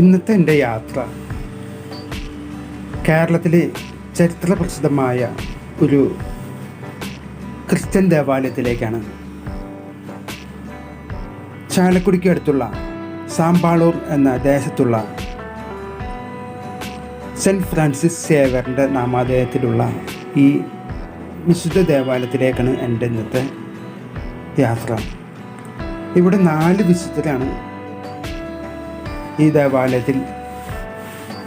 ഇന്നത്തെ എന്റെ യാത്ര കേരളത്തിലെ ചരിത്ര പ്രസിദ്ധമായ ഒരു ക്രിസ്ത്യൻ ദേവാലയത്തിലേക്കാണ്. ചാലക്കുടിക്ക് അടുത്തുള്ള സാമ്പാളൂർ എന്ന ദേശത്തുള്ള സെന്റ് ഫ്രാൻസിസ് സേവറിന്റെ നാമാധേയത്തിലുള്ള ഈ വിശുദ്ധ ദേവാലയത്തിലേക്കാണ് എന്റെ ഇന്നത്തെ യാത്ര. ഇവിടെ നാല് വിശുദ്ധരാണ് ഈ ദേവാലയത്തിൽ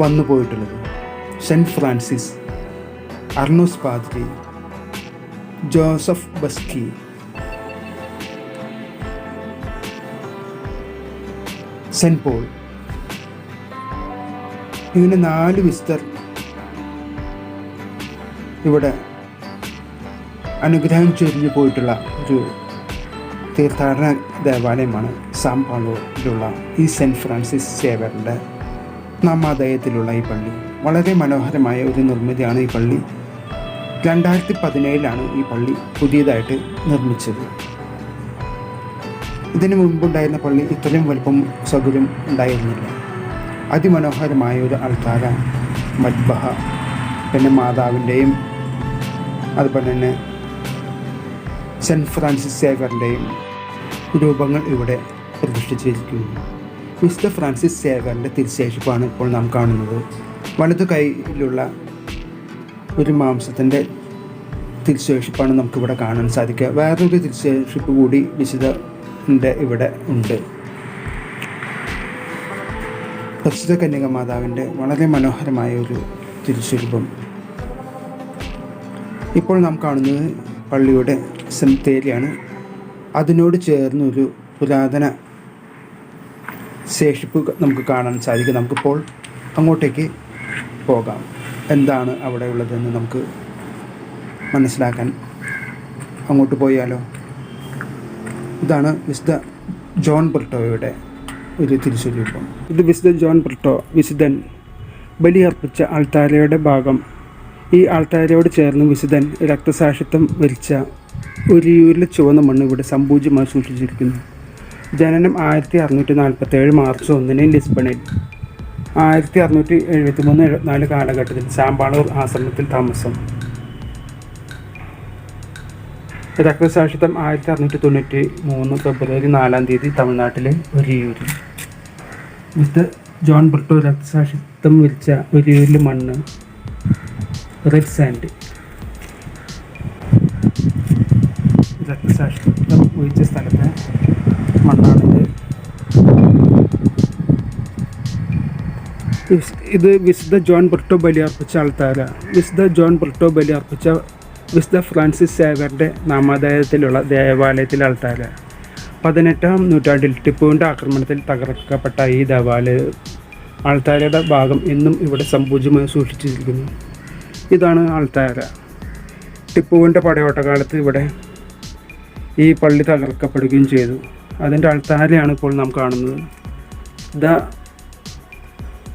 വന്നു പോയിട്ടുള്ളത് സെന്റ് ഫ്രാൻസിസ് അർണോസ് പാദ്രി ജോസഫ് ബസ്കി. Saint Paul. ഇങ്ങനെ നാല് വിസ്തർ ഇവിടെ അനുഗ്രഹം ചൊരിഞ്ഞു പോയിട്ടുള്ള ഒരു തീർത്ഥാടന ദേവാലയമാണ്. സാമ്പാളൂരിലുള്ള ഈ സെന്റ് ഫ്രാൻസിസ് സേവറിന്റെ നാമാദയത്തിലുള്ള ഈ പള്ളി. വളരെ മനോഹരമായ ഒരു നിർമ്മിതിയാണ് ഈ പള്ളി. രണ്ടായിരത്തി പതിനേഴിലാണ് ഈ പള്ളി പുതിയതായിട്ട് നിർമ്മിച്ചത്. ഇതിനു മുമ്പുണ്ടായിരുന്ന പള്ളി ഇത്രയും വലുപ്പം സൗകര്യം ഉണ്ടായിരുന്നില്ല. അതിമനോഹരമായ ഒരു അൾത്താര മദ്ബഹ പിന്നെ മാതാവിന്റെയും അതുപോലെ തന്നെ സെന്റ് ഫ്രാൻസിസ് സേവറിന്റെയും രൂപങ്ങൾ ഇവിടെ പ്രതിഷ്ഠിച്ചിരിക്കുന്നു. മിസ്റ്റർ ഫ്രാൻസിസ് സേവറിന്റെ തിരിശേഷിപ്പാണ് ഇപ്പോൾ നാം കാണുന്നത്. വലതു കൈയിലുള്ള ഒരു മാംസത്തിന്റെ തിരുശേഷിപ്പാണ് നമുക്കിവിടെ കാണാൻ സാധിക്കുക. വേറൊരു തിരിശേഷിപ്പ് കൂടി വിശുദ്ധന്റെ ഇവിടെ ഉണ്ട്. പ്രസിദ്ധ കന്യക മാതാവിന്റെ വളരെ മനോഹരമായ ഒരു തിരുസ്വരൂപം ഇപ്പോൾ നാം കാണുന്നത് പള്ളിയുടെ സെമിത്തേരിയാണ്. അതിനോട് ചേർന്നൊരു പുരാതന ശേഷിപ്പ് നമുക്ക് കാണാൻ സാധിക്കും. നമുക്കിപ്പോൾ അങ്ങോട്ടേക്ക് പോകാം. എന്താണ് അവിടെ ഉള്ളതെന്ന് നമുക്ക് മനസ്സിലാക്കാൻ അങ്ങോട്ട് പോയാലോ? ഇതാണ് വിശുദ്ധ ജോൺ ബ്രിട്ടോയുടെ ഒരു തിരിച്ചുരൂപം ഇത് വിശുദ്ധ ജോൺ ബ്രിട്ടോ വിശുദ്ധൻ ബലിയർപ്പിച്ച ആൾത്താരയുടെ ഭാഗം. ഈ ആൾത്താരയോട് ചേർന്ന് വിശുദ്ധൻ രക്തസാക്ഷിത്വം വരിച്ച ഒരു ചുവന്ന മണ്ണ് ഇവിടെ സമ്പൂജ്യമായി സൂക്ഷിച്ചിരിക്കുന്നു. ജനനം ആയിരത്തി അറുന്നൂറ്റി നാൽപ്പത്തി ഏഴ് മാർച്ച് ഒന്നിന് ലിസ്ബണിൽ. ആയിരത്തി അറുന്നൂറ്റി എഴുപത്തി മൂന്ന് എഴുപത്തിനാല് കാലഘട്ടത്തിൽ സാമ്പാളൂർ ആശ്രമത്തിൽ താമസം. രക്തസാക്ഷിത്വം ആയിരത്തി അറുന്നൂറ്റി തൊണ്ണൂറ്റി മൂന്ന് ഫെബ്രുവരി നാലാം തീയതി തമിഴ്നാട്ടിലെ ഒരിയൂരിൽ വിത്ത് ജോൺ ബ്രിട്ടോ രക്തസാക്ഷിത്വം വിരിച്ച ഒരിയൂരിൽ മണ്ണ്. Red sand. രക്തസാക്ഷിത്വം ഒഴിച്ച സ്ഥലത്തെ ഇത് വിശുദ്ധ ജോൺ ബ്രിട്ടോ ബലിയർപ്പിച്ച ആൾത്താര വിശുദ്ധ ജോൺ ബ്രിട്ടോ ബലിയർപ്പിച്ച വിശുദ്ധ ഫ്രാൻസിസ് സേവറിന്റെ നാമാദായത്തിലുള്ള ദേവാലയത്തിലെ ആൾത്താര പതിനെട്ടാം നൂറ്റാണ്ടിൽ ടിപ്പുവിന്റെ ആക്രമണത്തിൽ തകർക്കപ്പെട്ട ഈ ദേവാലയ ആൾത്താരയുടെ ഭാഗം ഇന്നും ഇവിടെ സമ്പൂജ്യമായി സൂക്ഷിച്ചിരിക്കുന്നു. ഇതാണ് ആൾത്താര ടിപ്പുവിന്റെ പടയോട്ടകാലത്ത് ഇവിടെ ഈ പള്ളി തകർക്കപ്പെടുകയും ചെയ്തു. അതിന്റെ ആൾത്താരയാണ് ഇപ്പോൾ നാം കാണുന്നത്. The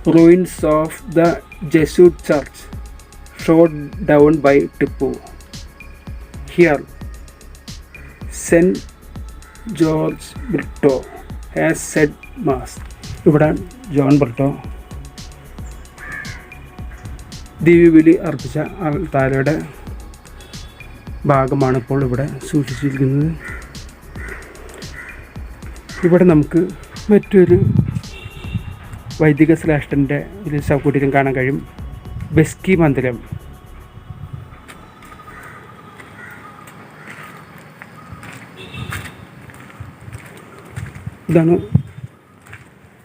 ruins of the Jesuit church shot down by Tipu. Here, Saint George Brito has said mass. ഇവിടെ ജോൺ ബ്രിട്ടോ ദിവ്യബലി അർപ്പിച്ച ആൾത്താരയുടെ ഭാഗമാണ് ഇപ്പോൾ ഇവിടെ സൂക്ഷിച്ചിരിക്കുന്നത് ഇവിടെ നമുക്ക് മറ്റൊരു വൈദിക ശ്രേഷ്ഠന്റെ ഒരു ശവകുടീരം കാണാൻ കഴിയും. ബെസ്കി മന്ദിരം. ഇതാണ്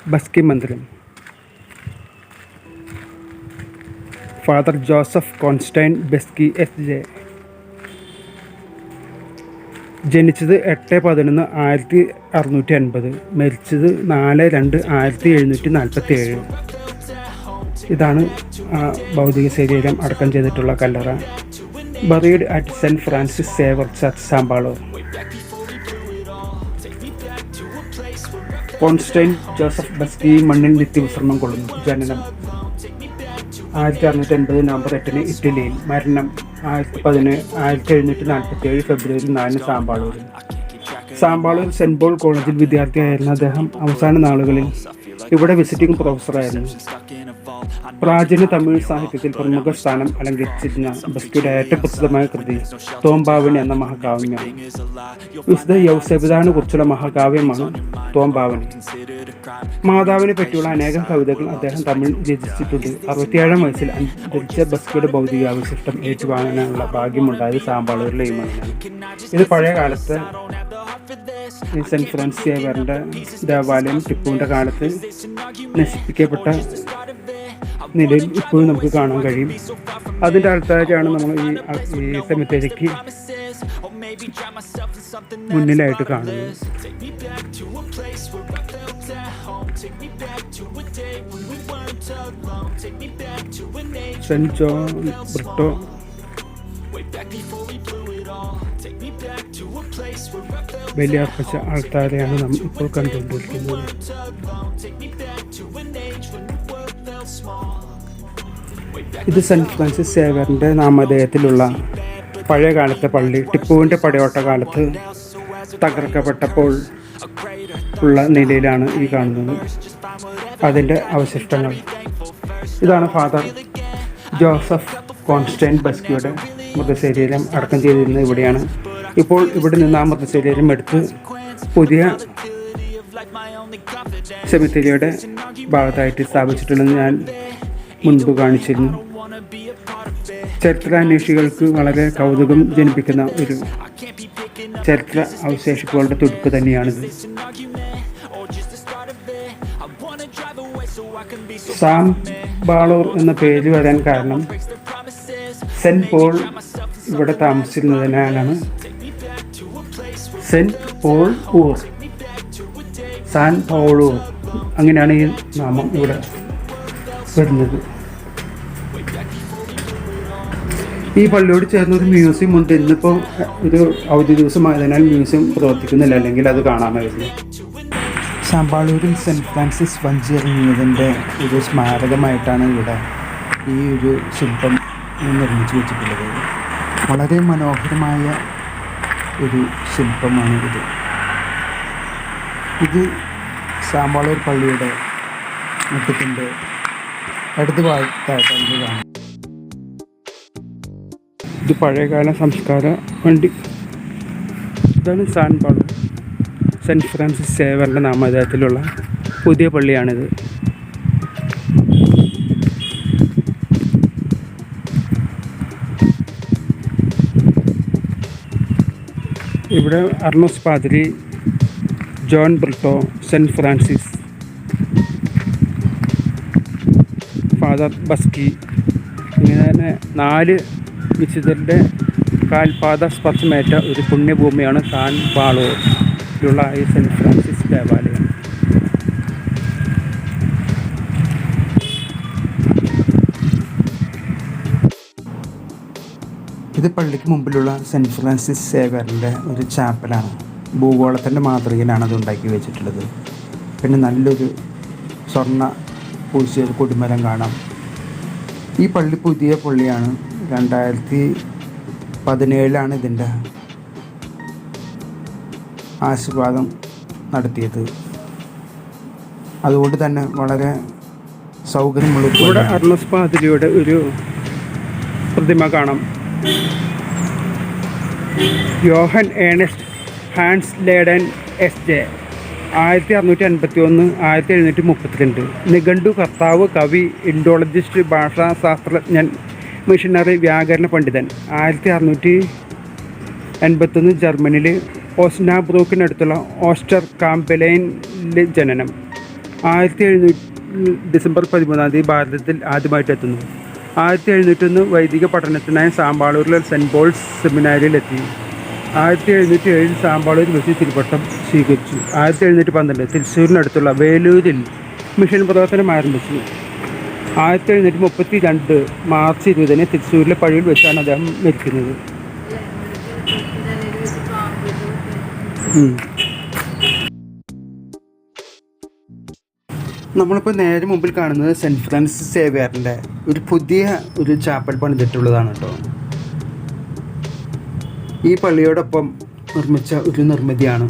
ബസ്കി മന്ദിരം. Father Joseph Constantine Beschi S J. ജനിച്ചത് എട്ട് പതിനൊന്ന് ആയിരത്തി അറുന്നൂറ്റി അൻപത് മരിച്ചത് നാല് രണ്ട് ആയിരത്തി എഴുന്നൂറ്റി നാൽപ്പത്തി ഏഴ് ഇതാണ് ഭൗതിക ശരീരം അടക്കം ചെയ്തിട്ടുള്ള കല്ലറ. Buried at saint Francis Xavier church Sampalur. Constantine Joseph Beschi മണ്ണിൽ നിത്യവിശ്രമം കൊള്ളുന്നു. ജനനം. ആയിരത്തി അറുന്നൂറ്റി എൺപത് നവംബർ എട്ടിന് ഇറ്റലിയിൽ മരണം. ആയിരത്തി പതിന് ആയിരത്തി എഴുന്നൂറ്റി നാൽപ്പത്തി ഏഴ് ഫെബ്രുവരി നാലിന് സാമ്പാളൂരിൽ സാമ്പാളൂർ സെന്റ് പോൾ കോളേജിൽ വിദ്യാർത്ഥിയായിരുന്ന അദ്ദേഹം അവസാന നാളുകളിൽ ഇവിടെ വിസിറ്റിംഗ് പ്രൊഫസറായിരുന്നു. പ്രാചീന തമിഴ് സാഹിത്യത്തിൽ പ്രമുഖ സ്ഥാനം അലങ്കരിച്ചിരുന്ന ബസ്കിയുടെ ഏറ്റവും പ്രസിദ്ധമായ കൃതി തോംബാവണി എന്ന മഹാകാവ്യമാണ് വിശുദ്ധ യൗസപിതാവിനെ കുറിച്ചുള്ള മഹാകാവ്യമാണ് തോംബാവണി മാതാവിനെ പറ്റിയുള്ള അനേകം കവിതകൾ അദ്ദേഹം തമിഴ് രചിച്ചിട്ടുണ്ട്. അറുപത്തിയേഴാം വയസ്സിൽ അന്തരിച്ച ബസ്കിയുടെ ഭൗതികാവശിഷ്ടം ഏറ്റുവാങ്ങാനുള്ള ഭാഗ്യമുണ്ടായത് സാമ്പാളൂരിലെ ഈ ഇത് പഴയ കാലത്ത് സെന്റ് ഫ്രാൻസിസ് സേവറിന്റെ ദേവാലയം ടിപ്പുവിന്റെ കാലത്ത് നശിപ്പിക്കപ്പെട്ട നിലയിൽ ഇപ്പോഴും നമുക്ക് കാണാൻ കഴിയും. അതിന്റെ അടുത്തായിട്ടാണ് നമ്മൾ ഈ ഈ സെമിത്തേരിക്ക് മുന്നിലായിട്ട് കാണുന്നത്. സെന്റ് ജോൺ വലിയ അർപ്പിച്ച ആൾക്കാരെയാണ് നാം ഇപ്പോൾ കണ്ടുകൊണ്ടിരിക്കുന്നത്. ഇത് സെന്റ് ഫ്രാൻസിസ് സേവറിന്റെ നാമധേയത്തിലുള്ള പഴയകാലത്തെ പള്ളി ടിപ്പുവിന്റെ പടയോട്ട കാലത്ത് തകർക്കപ്പെട്ടപ്പോൾ ഉള്ള നിലയിലാണ് ഈ കാണുന്നത്. അതിന്റെ അവശിഷ്ടങ്ങൾ. ഇതാണ് ഫാദർ ജോസഫ് കോൺസ്റ്റൈൻ ബസ്കിയുടെ മൃതശരീരം അടക്കം ചെയ്തിരുന്നത് ഇവിടെയാണ്. ഇപ്പോൾ ഇവിടെ നിന്ന് ആ മൃതശരീരം എടുത്ത് പുതിയ സെമിത്തേരിയുടെ ഭാഗത്തായിട്ട് സ്ഥാപിച്ചിട്ടുണ്ടെന്ന് ഞാൻ മുൻപ് കാണിച്ചിരുന്നു. ചരിത്രാന്വേഷികൾക്ക് വളരെ കൗതുകം ജനിപ്പിക്കുന്ന ഒരു ചരിത്ര അവശേഷിപ്പുകളുടെ തുടുക്ക് തന്നെയാണിത്. സാം ബാളൂർ എന്ന പേര് വരാൻ കാരണം സെന്റ് പോൾ ഇവിടെ താമസിച്ചിരുന്നതിനാലാണ്. സെന്റ് പോൾ ഊർ. സാൻ പോളൂർ അങ്ങനെയാണ് ഈ നാമം ഇവിടെ വരുന്നത്. ഈ പള്ളിയോട് ചേർന്ന് ഒരു മ്യൂസിയം ഉണ്ട്. ഇന്നിപ്പോൾ ഒരു അവധി ദിവസമായതിനാൽ മ്യൂസിയം പ്രവർത്തിക്കുന്നില്ല. അല്ലെങ്കിൽ അത് കാണാമായിരുന്നു. ശാമ്പാളൂരിൽ സെന്റ് ഫ്രാൻസിസ് വഞ്ചിറങ്ങിയതിന്റെ ഒരു സ്മാരകമായിട്ടാണ് ഇവിടെ ഈ ഒരു ശില്പം നിർമ്മിച്ചു വെച്ചിട്ടുള്ളത്. വളരെ മനോഹരമായ ഒരു ശില്പമാണ് ഇത്. ഇത് ശാമ്പാളൂർ പള്ളിയുടെ മുറ്റത്തിന്റെ അടുത്ത ഭാഗത്തായിട്ടാണ് കാണുന്നത്. ഇത് പഴയകാല സംസ്കാര വണ്ടി ഇതാണ് സാൻ പാളൂർ സെന്റ് ഫ്രാൻസിസ് സേവറിന്റെ നാമധേയത്തിലുള്ള പുതിയ പള്ളിയാണിത്. ഇവിടെ അർണോസ് പാതിരി John Britto saint Francis father Beschi ഇങ്ങനെ തന്നെ നാല് വിശുദ്ധരുടെ കാൽപാദ സ്പർശമേറ്റ ഒരു പുണ്യഭൂമിയാണ് സാൻ പാളൂരിലുള്ള ഈ സെന്റ് ഫ്രാൻസിസ് ദേവാലയം. ഇത് പള്ളിക്ക് മുമ്പിലുള്ള സെന്റ് ഫ്രാൻസിസ് സേവറിന്റെ ഒരു ചാപ്പലാണ്. ഭൂഗോളത്തിന്റെ മാതൃകയിലാണ് അത് ഉണ്ടാക്കി വെച്ചിട്ടുള്ളത്. പിന്നെ നല്ലൊരു സ്വർണ പൂശിയ കൊടിമരം കാണാം. ഈ പള്ളി പുതിയ പള്ളിയാണ്. രണ്ടായിരത്തി പതിനേഴിലാണ് ഇതിന്റെ ആശീർവാദം നടത്തിയത്. അതുകൊണ്ട് തന്നെ വളരെ സൗകര്യമുള്ള ഇവിടെ അർണസ് പാതിരിയുടെ ഒരു പ്രതിമ കാണാം. Johann Ernst Hanxleden S J ആയിരത്തി അറുന്നൂറ്റി അൻപത്തി ഒന്ന് ആയിരത്തി എഴുന്നൂറ്റി മുപ്പത്തിരണ്ട് നിഘണ്ടു കർത്താവ് കവി ഇൻഡോളജിസ്റ്റ് ഭാഷാ ശാസ്ത്രജ്ഞൻ മിഷനറി വ്യാകരണ പണ്ഡിതൻ. ആയിരത്തി അറുന്നൂറ്റി എൺപത്തൊന്ന് ജർമ്മനിയിൽ ഓസ്നാബ്രൂക്കിനടുത്തുള്ള ഓസ്റ്റർ കാമ്പലൈനിലെ ജനനം ആയിരത്തി എഴുന്നൂറ്റി ഡിസംബർ പതിമൂന്നാം തീയതി ഭാരതത്തിൽ ആദ്യമായിട്ട് എത്തുന്നു ആയിരത്തി എഴുന്നൂറ്റൊന്ന് വൈദിക പഠനത്തിനായി സാമ്പാളൂരിലെ സെന്റ് പോൾസ് സെമിനാരിയിലെത്തി. ആയിരത്തി എഴുന്നൂറ്റി ഏഴിൽ സാമ്പാളൂർ വെച്ച് തിരുപ്പട്ടം സ്വീകരിച്ചു. ആയിരത്തി എഴുന്നൂറ്റി പന്ത്രണ്ട് തൃശ്ശൂരിനടുത്തുള്ള വേലൂരിൽ മിഷൻ പ്രവർത്തനം ആരംഭിച്ചു. ആയിരത്തി എഴുന്നൂറ്റി മുപ്പത്തി രണ്ട് മാർച്ച് ഇരുപതിന് തൃശ്ശൂരിലെ പള്ളിയിൽ വെച്ചാണ് അദ്ദേഹം മരിക്കുന്നത്. നമ്മളിപ്പോൾ നേരെ മുമ്പിൽ കാണുന്നത് സെന്റ് ഫ്രാൻസിസ് സേവിയറിന്റെ ഒരു പുതിയ ഒരു ചാപ്പൽ പണിതിട്ടുള്ളതാണ് കേട്ടോ. ഈ പള്ളിയോടൊപ്പം നിർമ്മിച്ച ഒരു നിർമ്മിതിയാണ്.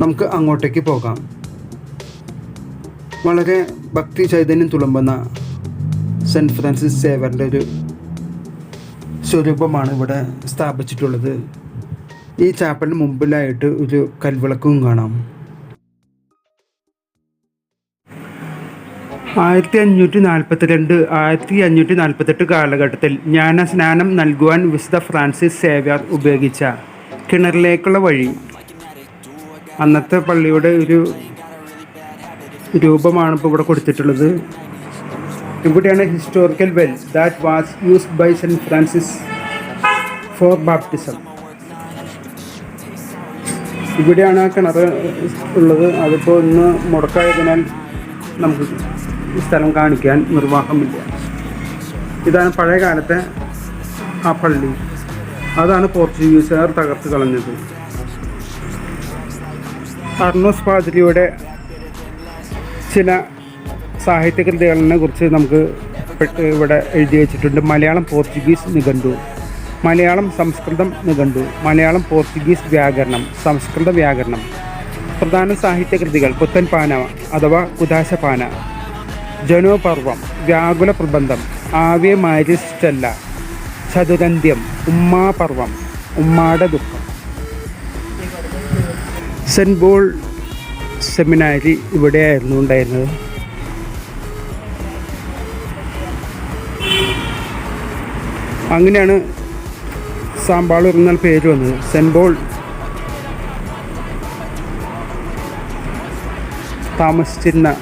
നമുക്ക് അങ്ങോട്ടേക്ക് പോകാം. വളരെ ഭക്തി ചൈതന്യം തുളുമ്പുന്ന സെന്റ് ഫ്രാൻസിസ് സേവറിന്റെ ഒരു സ്വരൂപമാണ് ഇവിടെ സ്ഥാപിച്ചിട്ടുള്ളത്. ഈ ചാപ്പലിന് മുമ്പിലായിട്ട് ഒരു കൽവിളക്കും കാണാം. ആയിരത്തി അഞ്ഞൂറ്റി നാൽപ്പത്തിരണ്ട് ആയിരത്തി അഞ്ഞൂറ്റി നാൽപ്പത്തെട്ട് കാലഘട്ടത്തിൽ ജ്ഞാന സ്നാനം നൽകുവാൻ വിശുദ്ധ ഫ്രാൻസിസ് സേവ്യർ ഉപയോഗിച്ച കിണറിലേക്കുള്ള വഴി. അന്നത്തെ പള്ളിയുടെ ഒരു രൂപമാണ് ഇപ്പോൾ ഇവിടെ കൊടുത്തിട്ടുള്ളത്. ഇവിടെയാണ് historical well that was used by saint Francis for baptism ഇവിടെയാണ് കിണർ ഉള്ളത്. അതിപ്പോൾ ഇന്ന് മുടക്കായതിനാൽ നമുക്ക് സ്ഥലം കാണിക്കാൻ നിർവാഹമില്ല. ഇതാണ് പഴയ കാലത്തെ ആ പള്ളി. അതാണ് പോർച്ചുഗീസുകാർ തകർത്ത് കളഞ്ഞത്. അർണോസ് പാതിരിയുടെ ചില സാഹിത്യകൃതികളെ കുറിച്ച് നമുക്ക് ഇവിടെ എഴുതി വെച്ചിട്ടുണ്ട്. മലയാളം പോർച്ചുഗീസ് നിഘണ്ടു. മലയാളം സംസ്കൃതം നിഘണ്ടു. മലയാളം പോർച്ചുഗീസ് വ്യാകരണം. സംസ്കൃത വ്യാകരണം. പ്രധാന സാഹിത്യകൃതികൾ പുത്തൻപാന അഥവാ കുദാശപാന ജനോപർവം വ്യാകുല പ്രബന്ധം ആവ്യ മാരിസ്റ്റല്ല ചതുരന്ത്യം ഉമ്മാപർവം ഉമ്മാടെ ദുഃഖം. സെന്റ് ബോൾ സെമിനാരി ഇവിടെയായിരുന്നു ഉണ്ടായിരുന്നത്. അങ്ങനെയാണ് സാമ്പാളൂർ എന്നാൽ പേര് വന്നത്. സെൻബോൾ താമസിച്ചിരുന്ന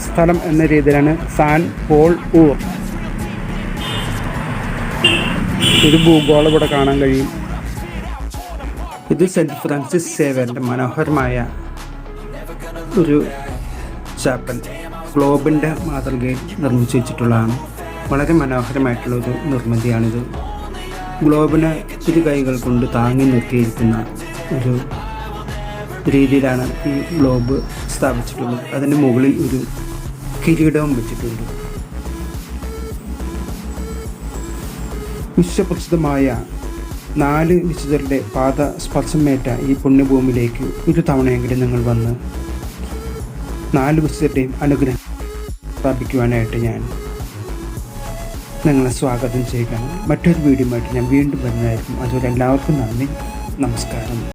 സ്ഥലം എന്ന രീതിയിലാണ് സാൻ പോൾ ഊർ. ഒരു ഭൂഗോളം ഇവിടെ കാണാൻ കഴിയും. ഇത് സെന്റ് ഫ്രാൻസിസ് സേവന്റെ മനോഹരമായ ഒരു ചാപ്പൽ. ഗ്ലോബിന്റെ മാതൃകയിൽ നിർമ്മിച്ചു വെച്ചിട്ടുള്ളതാണ്. വളരെ മനോഹരമായിട്ടുള്ള ഒരു നിർമ്മിതിയാണിത്. ഗ്ലോബിനെ ഇരു കൈകൾ കൊണ്ട് താങ്ങി നിർത്തിയിരിക്കുന്ന ഒരു രീതിയിലാണ് ഈ ഗ്ലോബ് സ്ഥാപിച്ചിട്ടുള്ളത്. അതിന്റെ മുകളിൽ ഒരു കിരീടവും വെച്ചിട്ടുണ്ട്. വിശ്വപ്രസിദ്ധമായ നാല് വിശുദ്ധരുടെ പാത സ്പർശമേറ്റ ഈ പുണ്യഭൂമിയിലേക്ക് ഒരു തവണയെങ്കിലും നിങ്ങൾ വന്ന് നാല് വിശുദ്ധരുടെയും അനുഗ്രഹം പ്രാപിക്കുവാനായിട്ട് ഞാൻ നിങ്ങളെ സ്വാഗതം ചെയ്യുകയാണ്. മറ്റൊരു വീഡിയോ ഞാൻ വീണ്ടും വരുന്നതായിരിക്കും. അതുപോലെ എല്ലാവർക്കും നന്ദി. നമസ്കാരം.